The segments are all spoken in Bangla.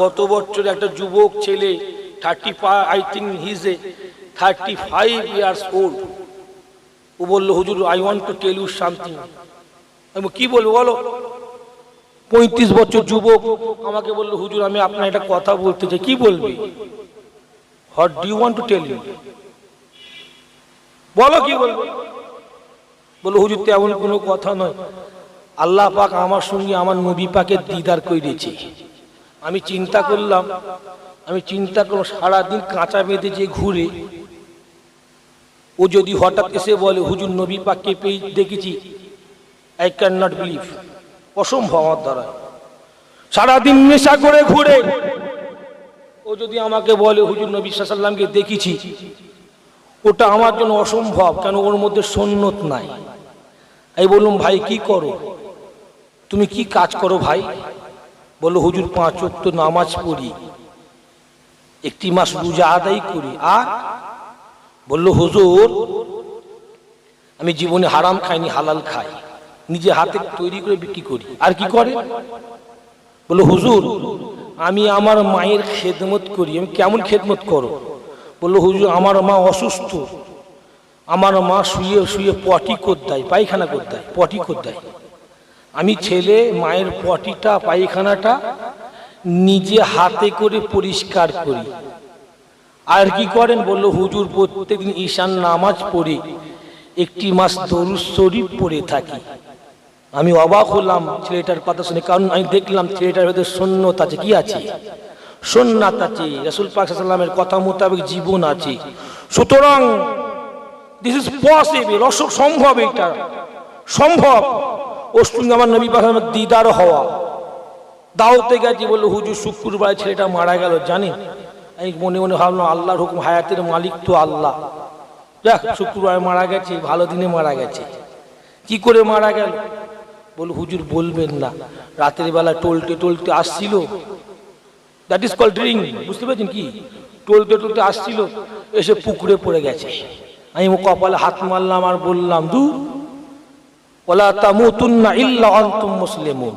গত বছর একটা যুবক ছেলে thirty I think his a thirty five years old ও বলল, হুজুর I want to tell you something আমি কি বলব বলো? পঁয়ত্রিশ বছর যুবক আমাকে বলল, হুজুর, আমি আপনার একটা কথা বলতে চাই, কি বলবি? What do want to tell you বলো, কি বলব? বলো হুজুর, তেমন কোনো কথা নয়। আল্লাহ পাক আমার সঙ্গে আমার নবী পাকে দিদার করেছে আমি চিন্তা করলাম, আমি চিন্তা করলাম, সারাদিন কাঁচা বেঁধে যে ঘুরে, ও যদি হঠাৎ এসে বলে, হুজুর, নবী পাককে পেয়ে দেখেছি। আই ক্যান নট বিলিভ অসম্ভব আমার দ্বারা সারাদিন নেশা করে ঘুরে, ও যদি আমাকে বলে, হুজুর, নবী সাল্লামকে দেখেছি। ওটা আমার জন্য অসম্ভব, কেন ওর মধ্যে সন্ন্যত নাই। আমি বললাম, ভাই, কি করো? তুমি কি কাজ করো ভাই? বলল হুজুর, পাঁচ ওয়াক্ত নামাজ পড়ি। একটি মাস রোজা আদায় করি। আর বলল, হুজুর, আমি জীবনে হারাম খাইনি, হালাল খাই। নিজে হাতে তৈরি করে বিক্রি করি। আর কি করে? বলল, হুজুর, আমি আমার মায়ের খেদমত করি। আমি কেমন খেদমত করো? বলল, হুজুর, আমার মা অসুস্থ। আমার মা শুয়ে শুয়ে পটি করতে দেয় পায়খানা করতে দেয় পটি করতে দেয় আমি ছেলে, মায়ের পটিটা, পায়খানাটা নিজে হাতে করে পরিষ্কার করি। আর কি করেন? বলল, হুজুর, প্রত্যেকদিন ঈশান নামাজ পড়ে একটি মাস দরুদ শরীফ পড়ে থাকি। আমি অবাক হলাম ছেলেটার কথা শুনে, কারণ আমি দেখলাম ছেলেটার ভেতরে সন্ন্যত আছে, কি আছে? সন্ন্যাত আছে, রসুল পাক সাল্লামের কথা মোতাবেক জীবন আছে। সুতরাং দিস ইজ পসিবল অসুখ সম্ভব এটা। সম্ভব। সঙ্গে আমার নবী পাক দিদার হওয়া। দাওতে গেছি বলল, হুজুর, শুক্রবার ছেলেটা মারা গেল, জানেন? আমি মনে মনে ভাবলাম, আল্লাহর হুকুম, হায়াতের মালিক তো আল্লাহ। যাক, শুক্রবার মারা গেছে, ভালো দিনে মারা গেছে। কি করে মারা গেল? বল হুজুর, বলবেন না। রাতের বেলা টলতে টলতে আসছিল। দ্যাট ইজ কল ড্রিং বুঝতে পেরেছেন কি? টলতে টলতে আসছিল, এসে পুকুরে পড়ে গেছে। আমি কপালে হাত মারলাম আর বললাম দু ওলা তামুতুন্না ইল্লা আনতুম মুসলিমুন।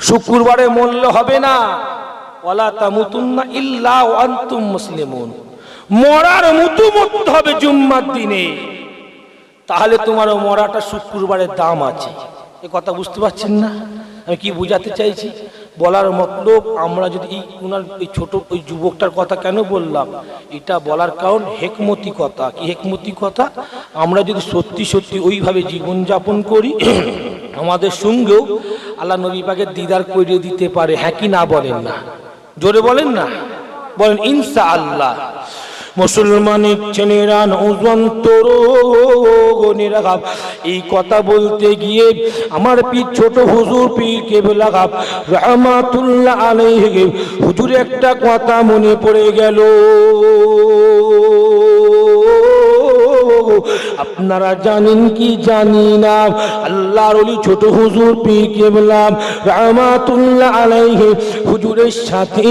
শুক্রবারে মরলে হবে না। ওলা তামুতুন্না ইল্লা আনতুম মুসলিমুন। মরার মতো মরতে হবে জুম্মার দিনে। তাহলে তোমার মরাটা শুক্রবারের দাম আছে। এ কথা বুঝতে পারছেন না? আমি কি বোঝাতে চাইছি? বলার মতলব আমরা যদি এই উনার এই ছোট, ওই যুবকটার কথা কেন বললাম? এটা বলার কারণ হেকমতি কথা। কি হেকমতি কথা? আমরা যদি সত্যি সত্যি ওইভাবে জীবনযাপন করি, আমাদের সঙ্গেও আল্লাহ নবী পাকে দিদার করিয়ে দিতে পারে। হ্যাঁ কি না বলেন না? জোরে বলেন না? বলেন ইনসা আল্লাহ। মুসলমানের ছেলেরা নৌজন তরুণেরা রাখাব। এই কথা বলতে গিয়ে আমার পীর, ছোট হুজুর পীর কেবলা গাব রহমাতুল্লাহ আলাইহি। হুজুর একটা কথা মনে পড়ে গেল। আপনারা জানেন কি জানি না। আল্লাহর ওলি ছোট হুজুর পীর কেবলাম রামাতুল্লাহ আলাইহি হুজুরের সাথে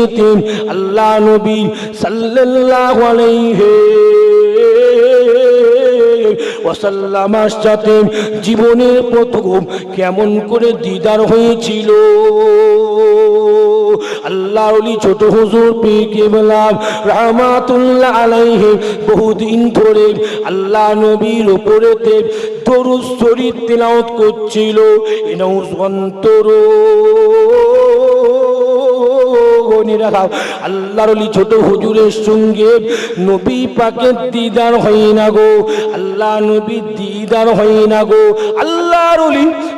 আল্লাহ নবী সাল্লাল্লাহু আলাইহি ওয়াসাল্লামার সাথে জীবনের প্রথম কেমন করে দিদার হয়েছিল। আল্লাহ ছোট হুজুর পীর কেবলাম রহমাতুল্লাহ আলাইহি বহুদিন ধরে আল্লাহ নবীর উপরেতে দরুদ শরীর তেলাওয়াত করছিল। এনাউর অন্তর। আল্লাহর অলি ছোট হুজুরের সঙ্গে নবী দিদার হয় না গো আল্লাহ নবী দিদার হয় না গো। আল্লাহর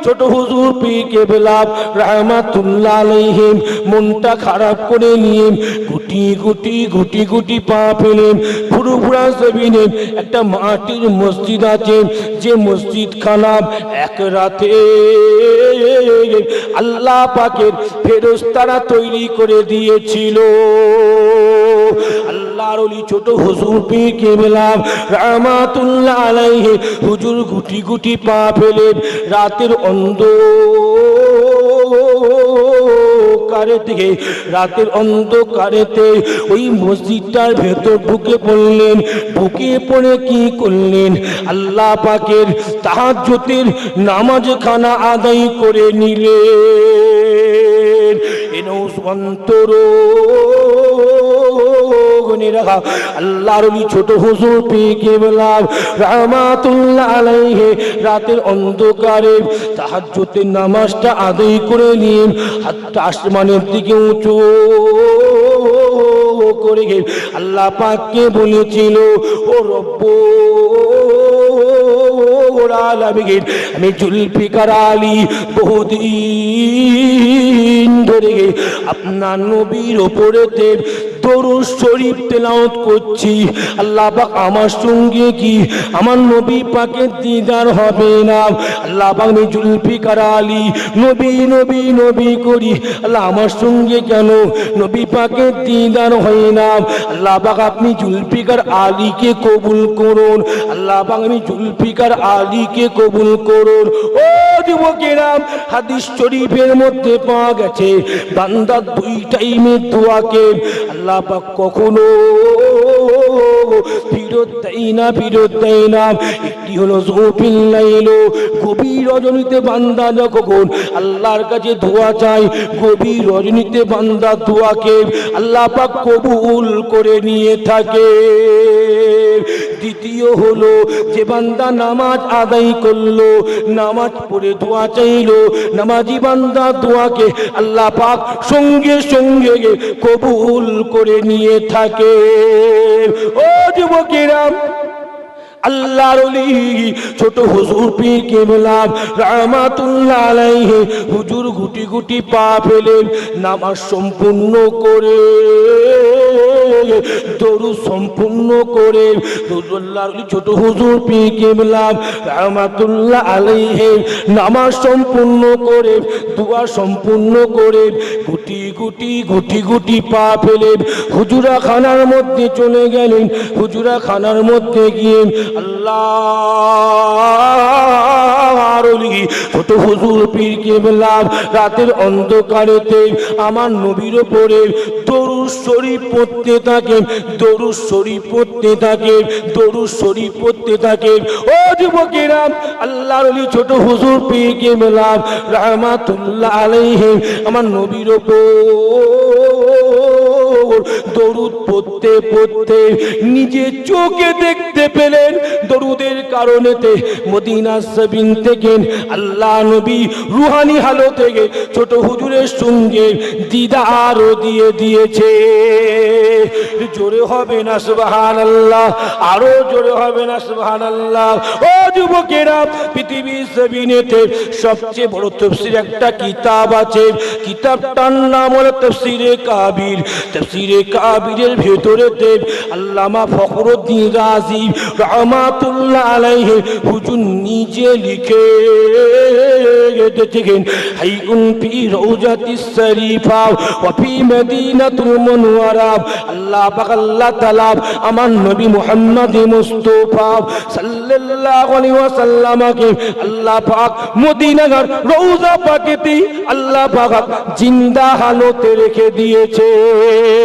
ছোট হুজুর পি কেবলাম রহমাতুল্লাহ মনটা খারাপ করে নিয়ে গুটি গুটি গুটি গুটি পা ফেলেন। একটা মাটির মসজিদ আছে, যে মসজিদ খানাম এক রাতে আল্লাহ পাকের ফেরস্তারা তৈরি করে দিয়েছিল। ছোট হুজুর গুটি গুটি পা ফেলেন রাতের অন্ধ অন্ধকারে থেকে রাতের অন্ধকারেতে ওই মসজিদটার ভেতর ঢুকে পড়লেন। ঢুকে পড়ে কি করলেন? আল্লাহ পাকের তাহাজ্জুদের নামাজ খানা আদায় করে নিলেন। এনেও অন্তর রাখা। আল্লাহর ছোট হুজুর পেয়ে কেবলাম রহমাতুল্লাহ আলাইহে, রাতের অন্ধকারে তাহাজ্জুদের নামাজটা আদায় করে নিয়ে হাতটা আসমানের দিকে উঁচু করে আল্লাহ পাককে বলেছিল, ও রব্ব আমি জুলফিকার আলী বহুদিন ধরে আপনার নবীর ওপরেতে দরুদ শরীফ তেলাওয়াত করছি। আল্লাহ পাক আমার সঙ্গে কি? আমার নবী পাকের দিদার হবে না। আল্লাহ পাক জুলফিকার আলী, নবী নবী নবী করি। আল্লাহ আমার সঙ্গে কেন? নবী পাকের দিদার হয় না। আল্লাহ পাক আপনি জুলফিকার আলীকে কবুল করুন। আল্লাহ পাক আমি জুলফিকার আলীকে কবুল করুন। ও যুবকেরাম হাদিস শরীফের মধ্যে পাওয়া গেছে, বান্দার দুই টাইমের দোয়াকে আল্লাহ পাক কখনো ফিরত চাই বান্দা কবুল করে নিয়ে থাকে। দ্বিতীয় হলো যে বান্দা নামাজ আদায় করল, নামাজ পড়ে দোয়া চাইলো, নামাজি বান্দা দোয়াকে আল্লাহ পাক সঙ্গে সঙ্গে কবুল করে নিয়ে থাকে। ও যুবকেরা, আল্লাহর ওলি, ছোট হুজুর পীর কেবলাম রাহমাতুল্লাহ আলাইহি, হুজুর গুটি গুটি পা ফেলেন নামাজ সম্পূর্ণ করে, দরুদ সম্পূর্ণ করে ছোট হুজুর পীর কেবলাম রাহমাতুল্লাহ আলাইহি, নামাজ সম্পূর্ণ করে, দোয়া সম্পূর্ণ করে, গুটি গুটি গুটি গুটি পা ফেলেন হুজুরা খানার মধ্যে চলে গেলেন। হুজুরা খানার মধ্যে গিয়ে আল্লাহ ছোট হুজুর পীর কেবলাম রাতের অন্ধকারেতে আমার নবীর ওপরে দরুদ শরীফ পড়তে থাকে, দরুদ শরীফ পড়তে থাকে, দরুদ শরীফ পড়তে থাকে। ও যুবকেরা, আল্লাহর ওলি ছোট হুজুর পীর কেবলাম রহমাতুল্লাহ আলাইহি আমার নবীর ওপর দরুদ পড়তে পড়তে নিজে চোখে দেখতে পেলেন। দরুদের কারণেতে মদিনা সবিন থেকে আল্লাহ নবী রুহানি হালো থেকে ছোট হুজুরের সঙ্গে দিদার দিয়ে দিয়েছে। জোরে হবে না সুবাহান আল্লাহ আরও জোরে হবে না সুবাহান আল্লাহ ও যুবকেরা, পৃথিবীর জমিনেতে সবচেয়ে বড় তফসির একটা কিতাব আছে। কিতাবটার নাম হলো তফসিরে কাবির। তফসিরে কাবিরের ভেতরেতে আল্লামা ফখরুদ্দিন রাজি রহমাতুল্লাহ আলাইহি হুজুর নিজে লিখে গেছেন হাইউন ফি রওজাতিস শরীফা ওয়া ফি মদিনাতুল মুনওয়ারা। আল্লাহ পাক, আল্লাহ তাআলা আমার নবী মুহাম্মদ মুস্তাফা সাল্লাল্লাহু আলাইহি ওয়াসাল্লামকে আল্লাহ পাক মদিনার রওজা পাকেতে আল্লাহ পাক জিন্দা হালতে রেখে দিয়েছে।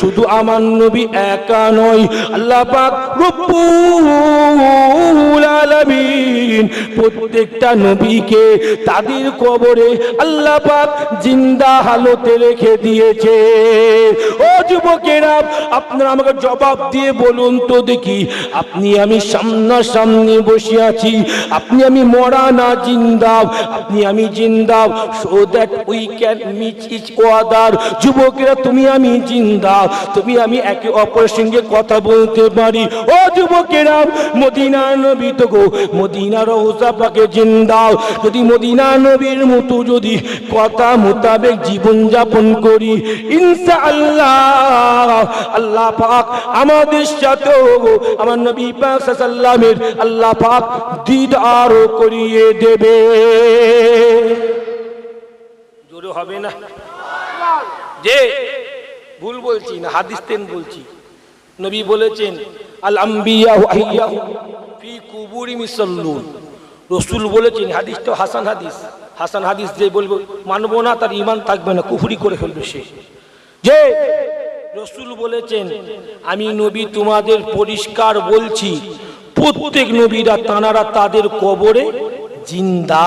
শুধু আমার নবী একা নয়, আল্লাহ পাক রব্বুল আলামিন প্রত্যেকটা নবীকে তাদের কবরে আল্লাহ পাক জিন্দা হালতে রেখে দিয়েছে। ও যুবকেরা, আপনারা আমাকে জবাব দিয়ে বলুন তো দেখি, আপনি আমি সামনে সামনাসামনি বসে আছি, আপনি আমি মরা না জিন্দাব আপনি আমি জিন্দাব so that we can meet each other যুবকেরা, তুমি আমি জিন্দা। তুমি আমি একে অপরের সঙ্গে কথা বলতে পারি। ও যুবকেরা মদিনা নবী তো গো, মদিনা রওজা পাকে জিন্দাও। যদি মদিনা নবীর মতো যদি কথা মোতাবেক জীবন যাপন করি, ইনশাআল্লাহ, আল্লাহ আল্লাহ পাক আমাদের সাথেও আমার নবী পাক সাল্লামের আল্লাহ পাক দিদার করিয়ে দেবে। জোরে হবে না? যে ভুল বলছি না, হাদিস তেন বলছি। নবী বলেছেন, আল আম্বিয়া ফি কুবুরি মিসাল্লুন। রসুল বলেছেন হাদিসটা হাসান হাদিস। হাসান হাদিস যে বলব, মানবো না, তার ইমান থাকবে না, কুফুরি করে ফেলবে সে। যে রসুল বলেছেন, আমি নবী তোমাদের পরিষ্কার বলছি, প্রত্যেক নবীরা তানারা তাদের কবরে জিন্দা,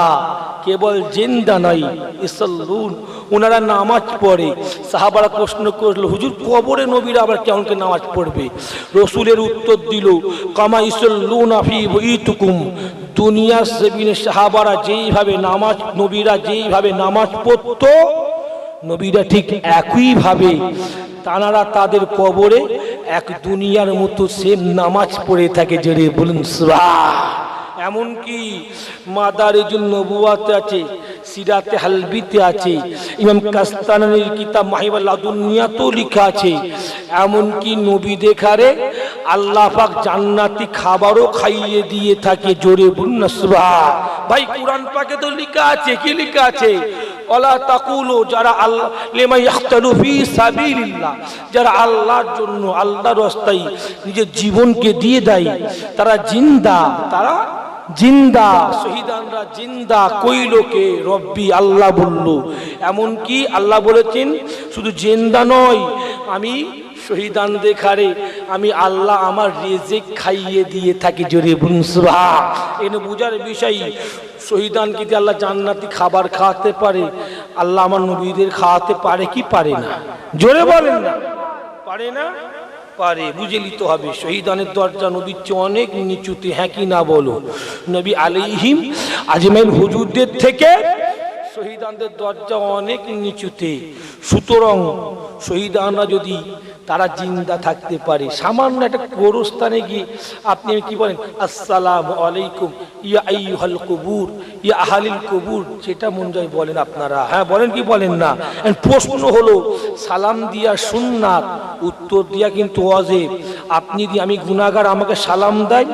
কেবল জিন্দা নাই ইসাল্লুন। ওনারা নামাজ পড়ে। সাহাবারা প্রশ্ন করল, হুজুর, কবরে নবীরা আবার কেমন করে নামাজ পড়বে? রসুলের উত্তর দিল, কামা ইসল্লুন আফি ইতুকুম দুনিয়ার সেবিনে সাহাবারা যেইভাবে নামাজ, নবীরা যেইভাবে নামাজ পড়তো, নবীরা ঠিক একইভাবে। তানারা তাদের কবরে এক দুনিয়ার মতো সেম নামাজ পড়ে থাকে, জেরে বলুন সুবহান। এমনকি মাদারিজুল নবুয়াতে আছে, সিরাতে হালবিতে আছে, ইমাম কাস্তানির কিতাব মাহিবাল লাদুনিয়াতেও লেখা আছে, এমনকি নবী দেখারে আল্লাহ পাক জান্নাতি খাবারও খাইয়ে দিয়ে থাকে জোরে বলুন ভাই, কোরআন পাকে তো লেখা আছে, কি লেখা আছে? ওলা তাকুলো, যারা আল্লাহ লেমা ইয়াখতালু ফি সাবিলিল্লাহ, যারা আল্লাহর জন্য, আল্লাহর রাস্তায় নিজের জীবনকে দিয়ে দেয়, তারা জিন্দা, তারা জিন্দা। শহীদানরা জিন্দা কইলোকে রব্বি আল্লাহ বলল। এমন কি আল্লাহ বলেছেন, শুধু জিন্দা নয়, আমি শহীদান দেখারে আমি আল্লাহ আমার রেজেক খাইয়ে দিয়ে থাকি, জোরে বুনসুভা এনে বুঝার বিষয়, শহীদান কি আল্লাহ জান্নাতি খাবার খাওয়াতে পারে, আল্লাহ আমার নবীদের খাওয়াতে পারে কি পারে না? জোরে বলেন না। পারে না? পারে বুঝে নিতে হবে। শহীদানের দরজা নদীর চেয়ে অনেক নিচুতে হ্যাঁ কি না বলো? নবী আলিহিম আজমাইন হুজুরদের থেকে শহীদানদের দরজা অনেক নিচুতে। সুতরাং শহীদানরা যদি তারা জিন্দা থাকতে পারে। সামান্য একটা গোরস্থানে গিয়ে আপনি কি বলেন, আসসালাম আলাইকুম, ইয়া আইয়ুহাল কবুর, ইয়া আহালিল কবুর। যেটা মন যায় বলেন আপনারা। হ্যাঁ বলেন কি বলেন না? প্রশ্ন হলো, সালাম দিয়া সুন্নাত, উত্তর দিয়া কিন্তু অজেব আপনি যদি, আমি গুনাগার আমাকে সালাম দেয়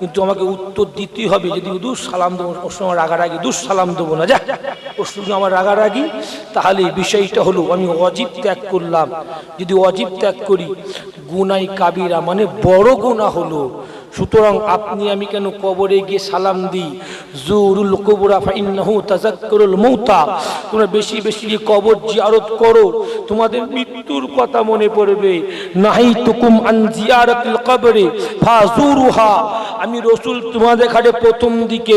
কিন্তু আমাকে উত্তর দিতেই হবে। যদি দু সালাম দেবো সঙ্গে রাগারাগি দু সালাম দেবো না। যা সঙ্গে আমার রাগারাগি, তাহলে বিষয়টা হলো আমি অজীব ত্যাগ করলাম। যদি অজীব ত্যাগ করি গুনাই কাবিরা মানে বড় গুণা হলো। সুতরাং আপনি আমি কেন কবরে গিয়ে সালাম দিই? জুরুল কবরা ফাইন্নাহু তাজাক্কুরুল মৌতা। তোমরা বেশি বেশি কবর জিয়ারত করো। তোমাদের মৃত্যুর কথা মনে পড়বে। নাহি তুকুম আন জিয়ারাতিল কবরে ফাজুরুহা। আমি রসুল তোমাদের ঘাটে প্রথম দিকে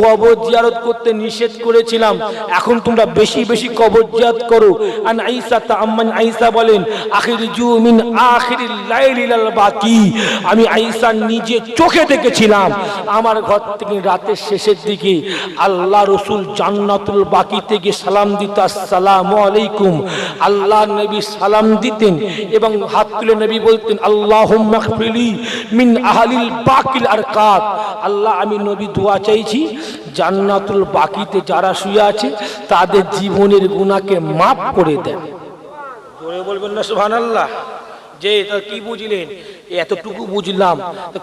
কবর জিয়ারত করতে নিষেধ করেছিলাম। এখন তোমরা বেশি বেশি কবর জিয়ারত করো। আন আইসা তা আম্মান আইসা বলেন আখির জু মিন আখিরিল লাইলিল বাকি। আমি আইসা নিজে চোখে দেখেছিলাম। আমার ঘর থেকে রাতের শেষের দিকে আল্লাহ রসুল জান্নাতুল বাকি থেকে সালাম দিত আসসালাম আলাইকুম। আল্লাহ নবী সালাম দিতেন এবং হাত তুলে নবী বলতেন আল্লাহ মিন আহালিল বাকিল আর কাত আল্লাহ, আমি নবী দোয়া চাইছি, জান্নাতুল বাকিতে যারা শুয়ে আছে, তাদের জীবনের গুণাকে মাফ করে দেন। বলবেন না সুহান আল্লাহ যে কি বুঝলেন? এতটুকু বুঝলাম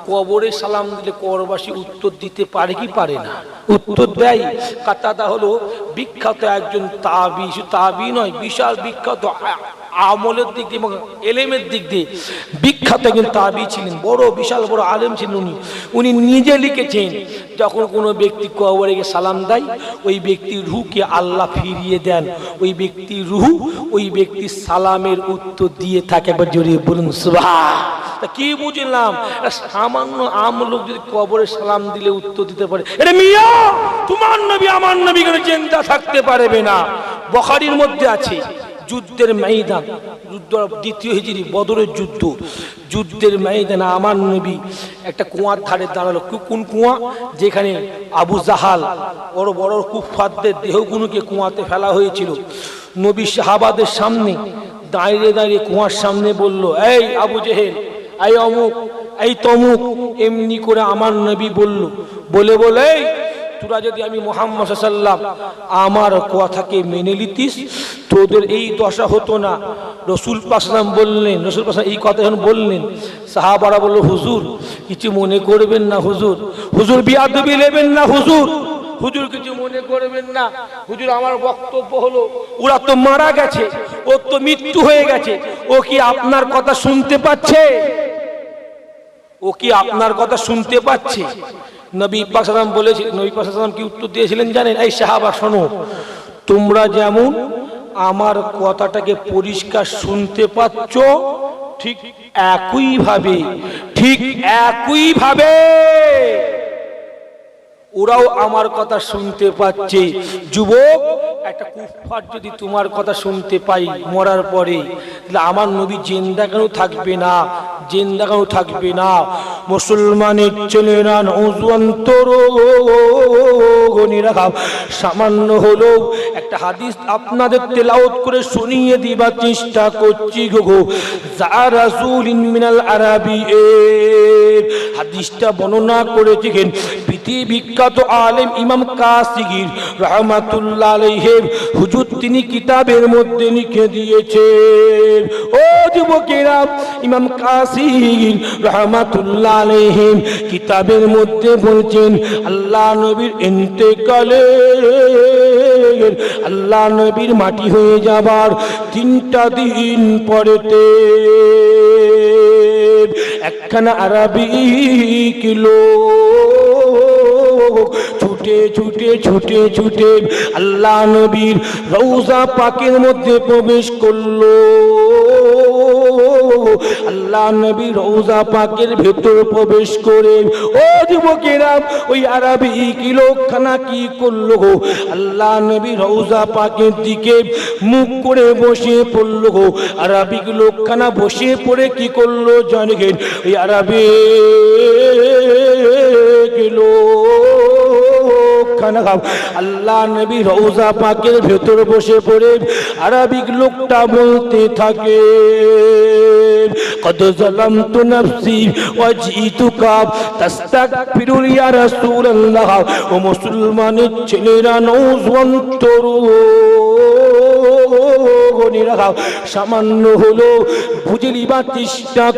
কবরে সালাম দিলে করবাসী উত্তর দিতে পারে কি পারে না? উত্তর দেয়, কাতাদা হলো বিখ্যাত একজন তাবি তাবি নয়, বিশাল বিখ্যাত আমলের দিক দিয়ে এবং এলেমের দিক দিয়ে। বিখ্যাত একজন তাবি ছিলেন, বড়, বিশাল, বড় আলেম ছিলেন উনি। উনি নিজে লিখেছেন, যখন কোনো ব্যক্তি কবরে গিয়ে সালাম দেয়, ওই ব্যক্তির রুহকে আল্লাহ ফিরিয়ে দেন। ওই ব্যক্তির রুহু, ওই ব্যক্তির সালামের উত্তর দিয়ে থাকে, একবার জড়িয়ে বলুন তা কি বুঝলাম? সামান্য আম লোক যদি কবরে সালাম দিলে উত্তর দিতে পারে এটা মিয়া, তোমার নবী আমার নবী কেন চিন্তা থাকতে পারবে না। বখারির মধ্যে আছে। যুদ্ধের ময়দান যুদ্ধ দ্বিতীয় হিজড়ি বদরের যুদ্ধ। যুদ্ধের ময়দানে আমার নবী একটা কুয়ার ধারে দাঁড়াল। কোন কুয়া? যেখানে আবু জাহাল বড় বড় কুফারদের দেহগুলোকে কুয়াতে ফেলা হয়েছিল। নবী সাহাবাদের সামনে দাঁড়িয়ে দাঁড়িয়ে কুয়ার সামনে বলল এই আবু জেহেল এই অমুক এই তমুক এমনি করে আমার নবী বলল। বলে বলে "এই, তোরা যদি আমি মোহাম্মদ সাল্লাম আমার কথাকে মেনে নিতিস, তোদের এই দশা হতো না। রসুল পাসলাম বললেন, রসুল পাসলাম এই কথা যখন বললেন, সাহাবারা বলল, হুজুর, কিছু মনে করবেন না হুজুর। হুজুর বিয়াদবি নেবেন না হুজুর। হুজুর, কিছু মনে করবেন না। হুজুর, আমার বক্তব্য হলো, ওরা তো মারা গেছে ও তো মৃত্যু হয়ে গেছে। ও কি আপনার কথা শুনতে পাচ্ছে? ও কি আপনার কথা শুনতে পাচ্ছে? নবী পাকসালাম বলেছিল নবী পাকসালাম কি উত্তর দিয়েছিলেন জানেন? এই সাহাবা, শোনো, তোমরা যেমন আমার কথাটাকে পরিষ্কার শুনতে পাচ্ছ, ঠিক একই ভাবে ঠিক একই ভাবে ওরাও আমার কথা শুনতে পাচ্ছে। যুবক একটা কুফার যদি তোমার কথা শুনতে পাই মরার পরে আমার নবী জেন্দা কেন থাকবে না? জেন্দা কেন থাকবে না? মুসলমানের ছেলেরা সামান্য হলো একটা হাদিস আপনাদের তেলাওত করে শুনিয়ে দিবার চেষ্টা করছি গো যা রাসূলিন মিনাল আরাবি হাদিসটা বর্ণনা করেছেন পৃথিবী বিখ্যাত আলেম ইমাম কাসিগির রহমাতুল্লাহ আলাইহির হুজুর, তিনি কিতাবের মধ্যে লিখে দিয়েছেন। ও যুবকেরা, ইমাম কাসিগির রহমাতুল্লাহ কিতাবের মধ্যে বলছেন, আল্লাহ নবীর ইন্তেকালে আল্লাহ নবীর মাটি হয়ে যাবার তিনটা দিন পরেতে একখানা আরবি কিলো ছুটে ছুটে ছুটে ছুটে আল্লাহ নবীর রৌজা পাকের মধ্যে প্রবেশ করল। আল্লাহ নবী রৌজা পাকের ভেতর প্রবেশ করে, ও যুবকেরা, ওই আরবি কিলোখানা কি করল গো? আল্লাহ নবী রৌজা পাকের দিকে মুখ করে বসে পড়ল গো। আরবি লোকখানা বসে পড়ে কি করল জানেন ওই আরবি কিলো খানা খাও আল্লাহ নবী রৌজা পাকের ভেতর বসে পড়ে আরবিক লোকটা বলতে থাকে قد ظلمت نفسي وجئتك تستغفر يا رسول الله ও মুসলমানের ছেলেরা নৌজওয়ান সামান্য হলো চেষ্টা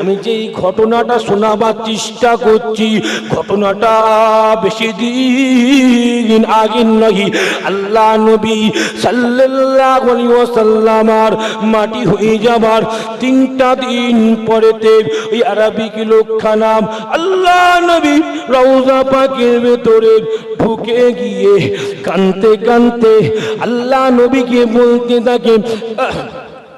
আমি ঘটনাটা শোনাবার চেষ্টা করছি, ঘটনাটা বেশি দিন নয় আল্লাহ নবী সাল্লাল্লাহু মাটি হয়ে যাবার তিনটা দিন পরেতে ওই আরবিক লোকখানা আল্লাহ নবী রওজা পাকের ভেতরে ঢুকে গিয়ে কানতে কানতে আল্লাহ নবীকে বলতে থাকে থাকে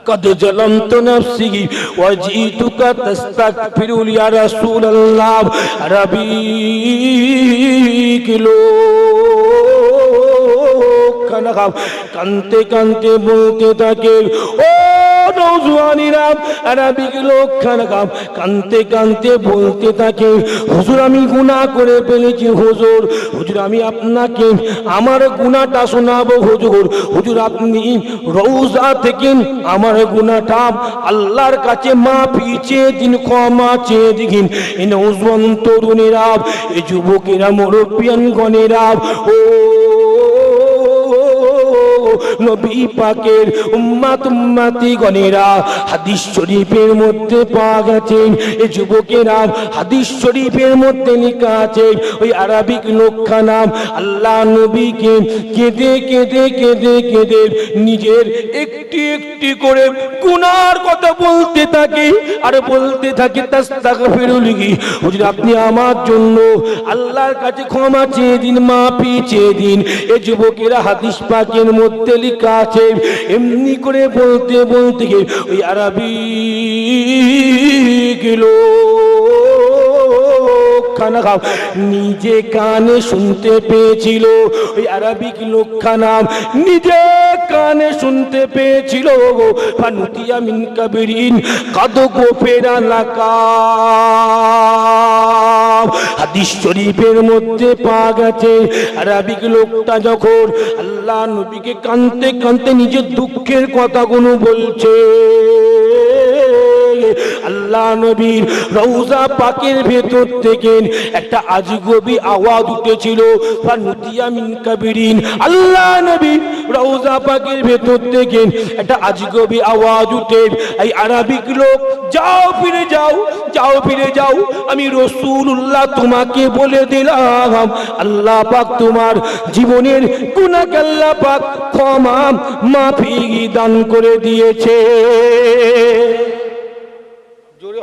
قد ظلمت نفسي وجئتك تستغفر يا رسول الله ربي كلو كنخاف كنت كنت بولتے تھا کہ او নৌজওয়ানিরা আরবিক লোক খানা খাও কানতে কানতে বলতে থাকে, হুজুর, আমি গুনাহ করে ফেলেছি, হুজুর। হুজুর, আমি আপনাকে, আমার গুনাহটা শোনাবো, হুজুর। হুজুর, আপনি রৌজা থেকে আমার গুনাহটা আল্লাহর কাছে মাফি চেয়ে দিন, ক্ষমা চেয়ে দিন। এই নৌজওয়ান তরুণেরা এই যুবকেরা মুরব্বিয়ান গণেরা ও নবী পাকের উম্মাত উম্মাতি গণেরা হাদিস শরীফের মধ্যে পাওয়া গেছে এই যুবকেরা হাদিস শরীফের মধ্যে লেখা আছে, ওই আরবিক লোকখানা আল্লাহ নবীকে কেঁদে কেঁদে কেঁদে কেঁদে নিজের একটি একটি করে গুনার কথা বলতে থাকে আর বলতে থাকে তাস্তাগফিরুলিহি হুজুর, আপনি আমার জন্য আল্লাহর কাছে ক্ষমা চেয়ে দিন, মাফি চেয়ে দিন। এ যুবকেরা হাদিস পাকের মধ্যে লেখা আছে এমনি করে বলতে বলতে ওই আরবি গেলো। খানা নিজে কানে শুনতে পেয়েছিল ওই আরবিক লোকখানা। নিজে কানে শুনতে পেয়েছিল ফানুতিয়া মিন কাবিরিন, কাদ গোপেরা লাকা হাদিস শরীফের মধ্যে পাওয়া গেছে, আরবিক লোকটা যখন আল্লাহ নবীকে কানতে কানতে নিজের দুঃখের কথাগুলো বলছে আল্লাহ নবীর রৌজা পাকের ভেতর থেকে একটা আজগবি আওয়াজ উঠেছিল আল্লাহ নবী রৌজা পাকের ভেতর থেকে একটা আজগবি আওয়াজ উঠে, এই আরবিক লোক, যাও, ফিরে যাও যাও, ফিরে যাও, আমি রসুল্লাহ তোমাকে বলে দিলাম, আল্লাহ পাক তোমার জীবনের গুনাহ আল্লাহ পাক ক্ষমা, মাফি দান করে দিয়েছে।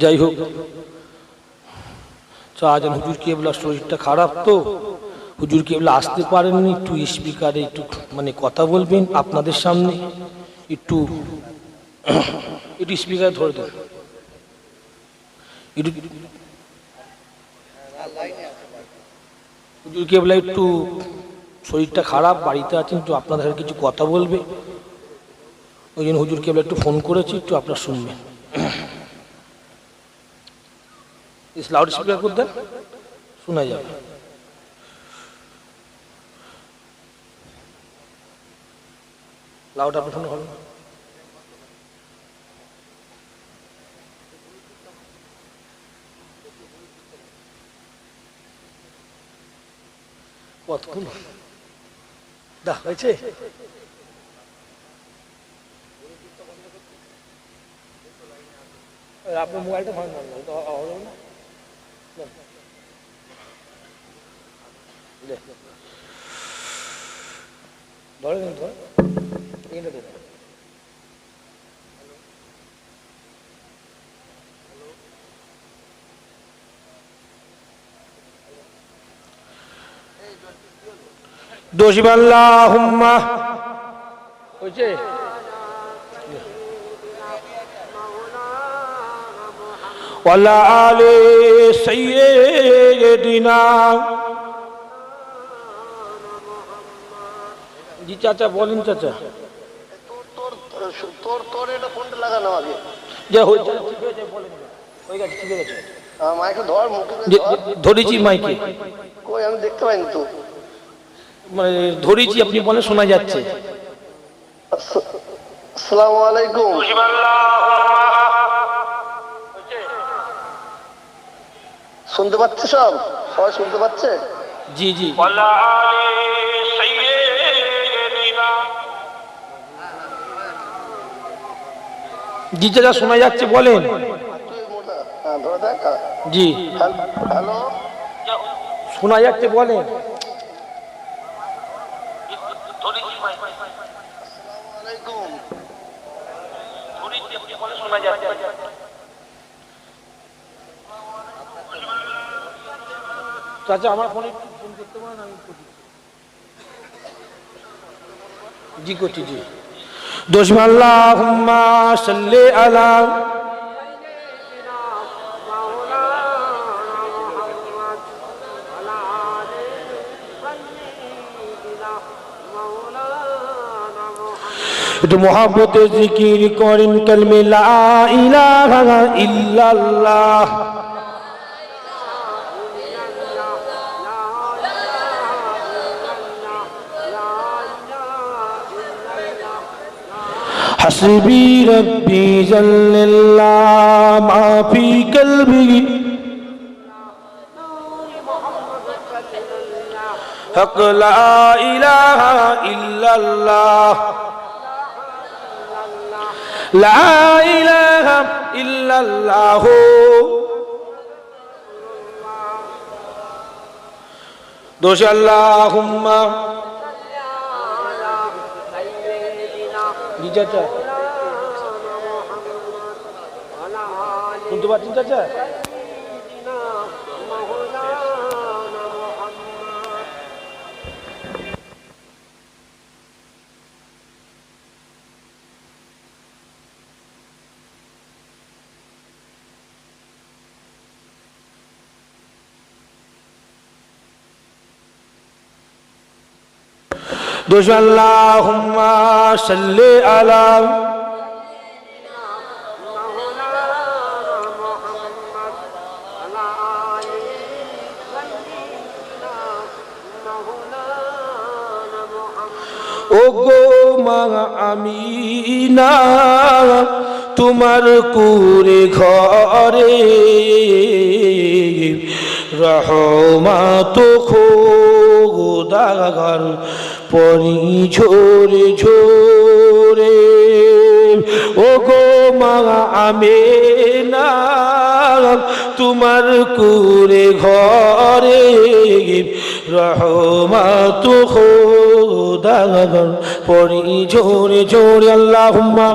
যাই হোক চাজন হুজুর কেবলার শরীরটা খারাপ তো? হুজুর কেবলা আসতে পারেননি? একটু স্পিকারে একটু মানে কথা বলবেন আপনাদের সামনে। একটু একটু স্পিকারে ধরে একটু, হুজুর কেবলা একটু শরীরটা খারাপ, বাড়িতে আছেন একটু আপনাদের কিছু কথা বলবে? ওই জন্য হুজুর কেবলা একটু ফোন করেছি, একটু আপনার শুনবেন। লাউড স্পিকার করে দেন, শোনা যাবে। লাউড আপনার শোনা হবে? কতক্ষণ? দা হয়েছে? আপনার মোবাইলটা হবে না। ধরে নিন ধরে। এইটা দে দোষিবাল্লাহুম্মা হয়েছে? ওয়ালা আলে সাইয়্যিদিনা জি চাচা বলেন চাচা। তোর তোর তোর তোর এটা কোনটা লাগানো আগে যে হয়েছে ঠিক বলেন। হয়ে গেছে ঠিক হয়ে গেছে মাইকে ধর মুখে ধরেছি মাইকে। কই আমি দেখতে পাইনি তো মানে ধরেছি আপনি বলে শোনা যাচ্ছে। আস- আসসালামু আলাইকুম। শুনতে পাচ্ছে সব? সবাই শুনতে পাচ্ছে? জি জি। জি চাচা শোনা যাচ্ছে বলেন। হ্যাঁ জি। হ্যালো? শোনা যাচ্ছে বলেন। আলাইকুম। চাচা, আমার ফোনে ফোন করতে পারেন, আমি। জি করছি জি দোষমাল্লাহুম্মা সাল্লি আলা একটু মহাব্বতে জিকির করেন কালমে লা ইলাহা ইল্লাল্লাহ حسبي ربي جل الله ما في قلبي حق لا إله إلا الله لا إله إلا الله دوش اللهم চাচা। শুনতে পাচ্ছেন চাচা? দোষ আল্লাহুম্মা সাল্লি আলা ও গো মা আমিনা তোমার কুরে ঘরে রহমা তো খোদাগার পরি ঝোরে ঝোরে। ও গো মা আমেনা তোমার কুরে ঘরে রহমা তো খোদাগার পরি ঝোরে ঝোরে। আল্লাহুম্মা